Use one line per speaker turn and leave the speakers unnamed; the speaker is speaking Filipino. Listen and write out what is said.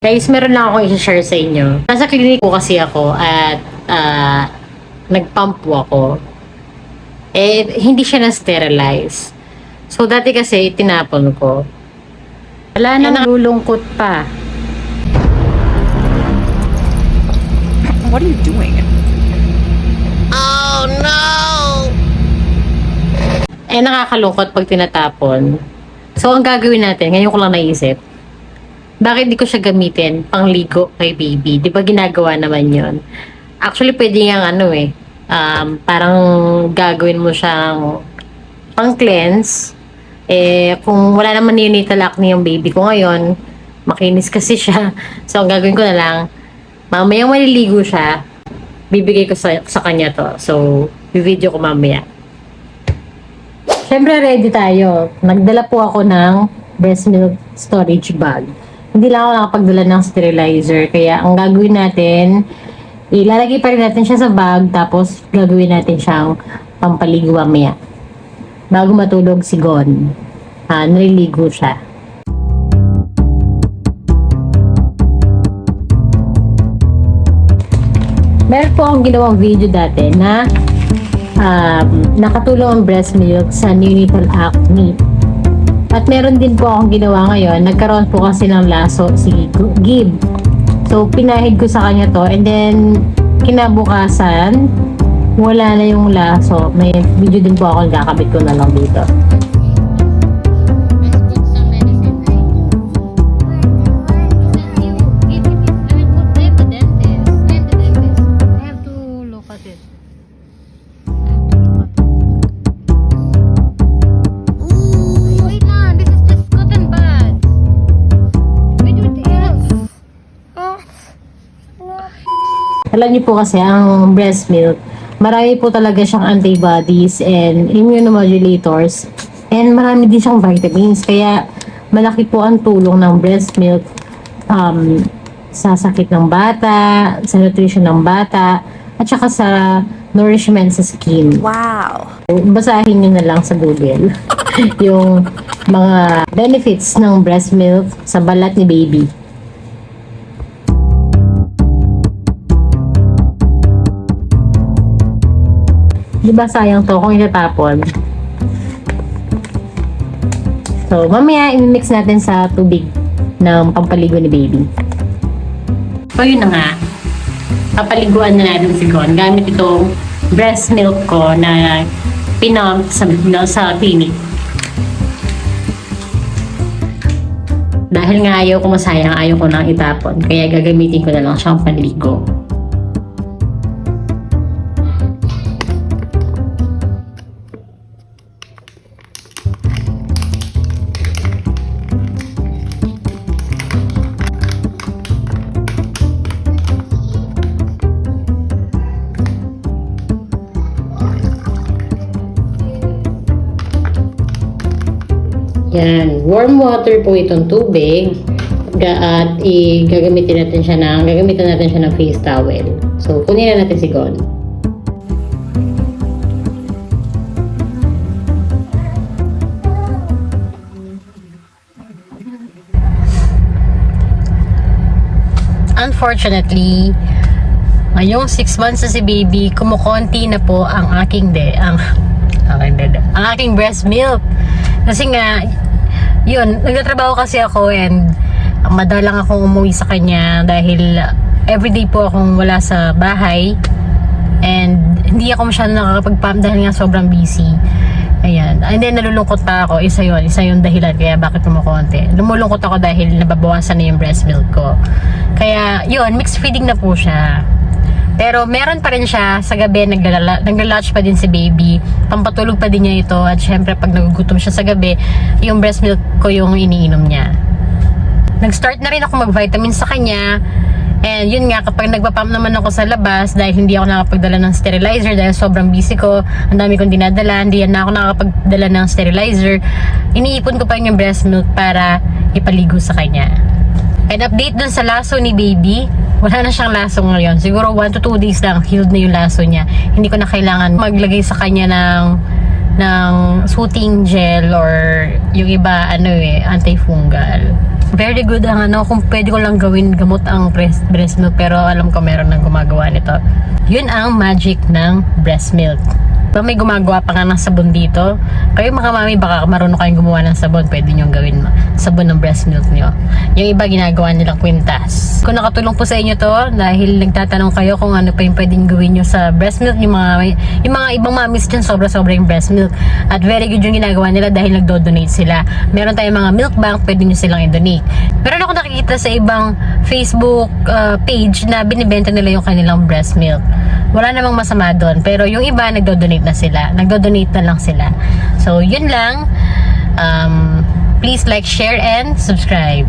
Guys, meron lang ako i-share sa inyo. Nasa clinic po kasi ako at ah, nag-pump po ako. Eh, hindi siya na-sterilize. So, dati kasi tinapon ko.
Wala nang lulungkot pa.
What are you doing?
Eh, nakakalungkot pag tinatapon. So, ang gagawin natin, ngayon ko lang naisip, bakit di ko siya gamitin pangligo kay baby? Di ba ginagawa naman yon? Actually, pwede nga ano eh, um, parang gagawin mo siyang pang cleanse. Eh, kung wala naman neonatal acne yung baby ko ngayon, makinis kasi siya. So, ang gagawin ko na lang, mamayang maliligo siya, bibigay ko sa, sa kanya to. So, video ko mamaya. Siyempre, ready tayo. Nagdala po ako ng breast milk storage bag. Hindi lang ako nakapagdala ng sterilizer. Kaya, ang gagawin natin, ilalagay pa rin natin siya sa bag, tapos gagawin natin siyang pampaligo mamaya. Bago matulog si Gon. Ah, naliligo siya. Meron po akong ginawang video dati na um, nakatulong ang breast milk sa neonatal acne. At meron din po akong ginawa ngayon. Nagkaroon po kasi ng laso si Gib. So, pinahid ko sa kanya to. And then, kinabukasan, wala na yung laso. May video din po ako. Kakabit ko na lang dito. Alam niyo po kasi ang breast milk, marami po talaga siyang antibodies and immunomodulators and marami din siyang vitamins. Kaya malaki po ang tulong ng breast milk um, sa sakit ng bata, sa nutrition ng bata, at saka sa nourishment sa skin.
Wow.
Basahin nyo na lang sa Google yung mga benefits ng breast milk sa balat ni baby. Di ba sayang to kung itatapon? So, mamaya i-mix natin sa tubig ng pampaligo ni baby. So, yun na nga. Papaliguan na natin si Gon gamit itong breast milk ko na pinump sa, no, sa clinic. Dahil nga ayaw ko masayang, ayaw ko nang itapon. Kaya gagamitin ko na lang siyang panligo. Yan, warm water po itong tubig. At i gagamitin natin siya ng gagamitin natin siya ng face towel. So, kunin na natin si Gon. Unfortunately, ngayong 6 months na si baby, kumukonti na po ang aking de, ang aking de, ang aking breast milk. Kasi nga, yun, nagtatrabaho kasi ako and madalang akong umuwi sa kanya dahil everyday po akong wala sa bahay and hindi ako masyado nakakapag-pump dahil nga sobrang busy. Ayan. And then, nalulungkot pa ako. Isa yun. Isa yung dahilan kaya bakit kumukonti. Lumulungkot ako dahil nababawasan na yung breast milk ko. Kaya, yun, mixed feeding na po siya. Pero meron pa rin siya sa gabi, naglala- naglalatch pa din si baby. Pampatulog pa din niya ito. At syempre, pag nagugutom siya sa gabi, yung breast milk ko yung iniinom niya. Nag-start na rin ako mag-vitamin sa kanya. And yun nga, kapag nagpapump naman ako sa labas, dahil hindi ako nakapagdala ng sterilizer, dahil sobrang busy ko, ang dami kong dinadala, hindi na ako nakapagdala ng sterilizer, iniipon ko pa yung breast milk para ipaligo sa kanya. And update dun sa laso ni baby, wala na siyang laso ngayon. Siguro 1 to 2 days lang, healed na yung laso niya. Hindi ko na kailangan maglagay sa kanya ng ng soothing gel or yung iba ano eh, antifungal. Very good ang ano, kung pwede ko lang gawin gamot ang breast, breast milk pero alam ko meron nang gumagawa nito. Yun ang magic ng breast milk. Pa may gumagawa pa nga ng sabon dito. Kayo mga mami, baka marunong kayong gumawa ng sabon, pwede nyo gawin sabon ng breast milk nyo. Yung iba ginagawa nilang kwintas. Kung nakatulong po sa inyo to, dahil nagtatanong kayo kung ano pa yung pwedeng gawin nyo sa breast milk, yung mga, yung mga ibang mamis dyan, sobra-sobra yung breast milk. At very good yung ginagawa nila dahil nagdo-donate sila. Meron tayong mga milk bank, pwede nyo silang i-donate. Meron ako nakikita sa ibang Facebook uh, page na binibenta nila yung kanilang breast milk. Wala namang masama doon. Pero yung iba, nagdo-donate na sila. Nagdo-donate na lang sila. So, yun lang. Um, please like, share, and subscribe.